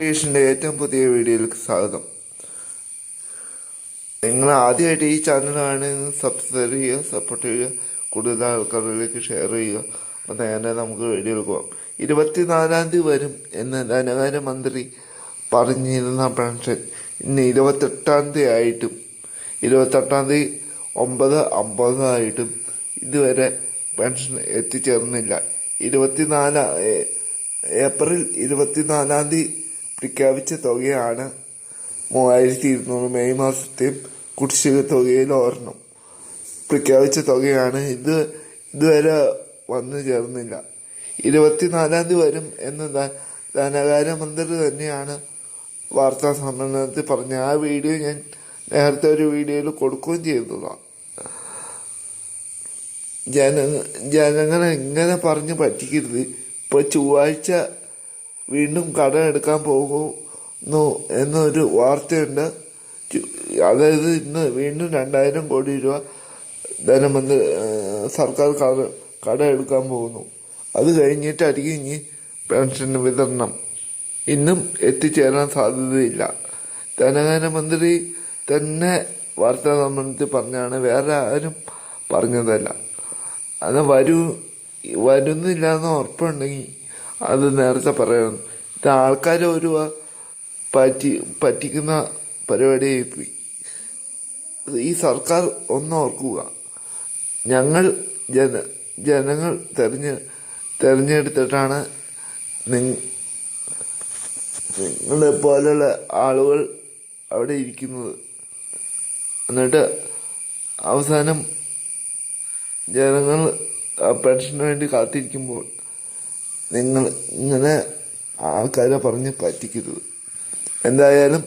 ക്രിയേഷന്റെ ഏറ്റവും പുതിയ വീഡിയോയിലേക്ക് സ്വാഗതം. നിങ്ങൾ ആദ്യമായിട്ട് ഈ ചാനൽ കാണുന്നത് സബ്സ്ക്രൈബ് ചെയ്യുക സപ്പോർട്ട് ചെയ്യുക കൂടുതൽ ആൾക്കാരിലേക്ക് ഷെയർ ചെയ്യുക. അപ്പോൾ നേരെ നമുക്ക് വീഡിയോയിൽ പോകാം ഇരുപത്തിനാലാം തീയതി വരും എന്ന് ധനകാര്യ മന്ത്രി പറഞ്ഞിരുന്ന പെൻഷൻ ഇന്ന് ഇരുപത്തെട്ടാം തീയതി ആയിട്ടും ഇരുപത്തെട്ടാം തീയതി ഒമ്പത് അമ്പതായിട്ടും ഇതുവരെ പെൻഷൻ എത്തിച്ചേർന്നില്ല. ഇരുപത്തിനാല് ഏപ്രിൽ ഇരുപത്തിനാലാം തീയതി പ്രഖ്യാപിച്ച തുകയാണ് മൂവായിരത്തി ഇരുന്നൂറ് മെയ് മാസത്തെ കുടിശ്ശിക തുകയിൽ ഓരണം പ്രഖ്യാപിച്ച തുകയാണ് ഇത്. ഇതുവരെ വന്നു ചേർന്നില്ല. ഇരുപത്തിനാലാം തീയതി വരും എന്ന് ധനകാര്യ ധനകാര്യമന്ത്രി തന്നെയാണ് വാർത്താ സമ്മേളനത്തിൽ പറഞ്ഞ ആ വീഡിയോ ഞാൻ നേരത്തെ ഒരു വീഡിയോയിൽ കൊടുക്കുകയും ചെയ്തതാണ് ജന ജനങ്ങളെ എങ്ങനെ പറഞ്ഞ് പറ്റിക്കരുത്. ഇപ്പോൾ ചൊവ്വാഴ്ച വീണ്ടും കടം എടുക്കാൻ പോകുന്നു എന്നൊരു വാർത്തയുണ്ട്. അതായത് ഇന്ന് വീണ്ടും രണ്ടായിരം കോടി രൂപ ധനമന്ത്രി സർക്കാർ കട കടം എടുക്കാൻ പോകുന്നു. അത് കഴിഞ്ഞിട്ടായിരിക്കും ഇനി പെൻഷൻ വിതരണം. ഇന്നും എത്തിച്ചേരാൻ സാധ്യതയില്ല. ധനകാര്യമന്ത്രി തന്നെ വാർത്താ സമ്മേളനത്തിൽ പറഞ്ഞാണ് വേറെ ആരും പറഞ്ഞതല്ല. അത് വരൂ വരുന്നില്ല എന്ന് ഉറപ്പുണ്ടെങ്കിൽ അത് നേരത്തെ പറയണം ഇത് ആൾക്കാരെ ഒരു പറ്റി പറ്റിക്കുന്ന പരിപാടിയായി പോയി ഈ സർക്കാർ ഒന്നോർക്കുക ഞങ്ങൾ ജന ജനങ്ങൾ തെരഞ്ഞ് തെരഞ്ഞെടുത്തിട്ടാണ് നിങ്ങ നിങ്ങളെ പോലുള്ള ആളുകൾ അവിടെ ഇരിക്കുന്നത്. എന്നിട്ട് അവസാനം ജനങ്ങൾ പെൻഷന് വേണ്ടി കാത്തിരിക്കുമ്പോൾ നിങ്ങൾ ഇങ്ങനെ ആൾക്കാരെ പറഞ്ഞ് പറ്റിക്കരുത്. എന്തായാലും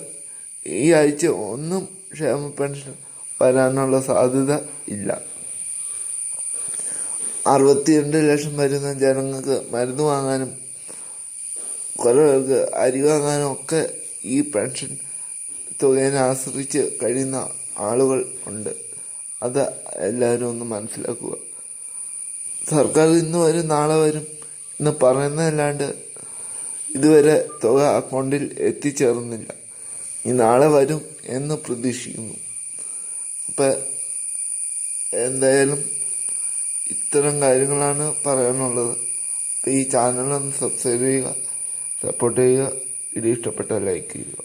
ഈ ആഴ്ച ഒന്നും ക്ഷേമ പെൻഷൻ വരാനുള്ള സാധ്യത ഇല്ല. അറുപത്തിരണ്ട് ലക്ഷം വരുന്ന ജനങ്ങൾക്ക് മരുന്ന് വാങ്ങാനും കുറേ പേർക്ക് അരി വാങ്ങാനും ഒക്കെ ഈ പെൻഷൻ തുകയെ ആശ്രയിച്ച് കഴിയുന്ന ആളുകൾ ഉണ്ട്. അത് എല്ലാവരും ഒന്ന് മനസ്സിലാക്കുക. സർക്കാർ ഇന്ന് വരും നാളെ വരും എന്ന് പറയുന്നതല്ലാണ്ട് ഇതുവരെ തുക അക്കൗണ്ടിൽ എത്തിച്ചേർന്നില്ല. ഇനി നാളെ വരും എന്ന് പ്രതീക്ഷിക്കുന്നു. അപ്പം എന്തായാലും ഇത്തരം കാര്യങ്ങളാണ് പറയാനുള്ളത്. ഈ ചാനൽ ഒന്ന് സബ്സ്ക്രൈബ് ചെയ്യുക സപ്പോർട്ട് ചെയ്യുക ഇത് ഇഷ്ടപ്പെട്ടാൽ ലൈക്ക് ചെയ്യുക.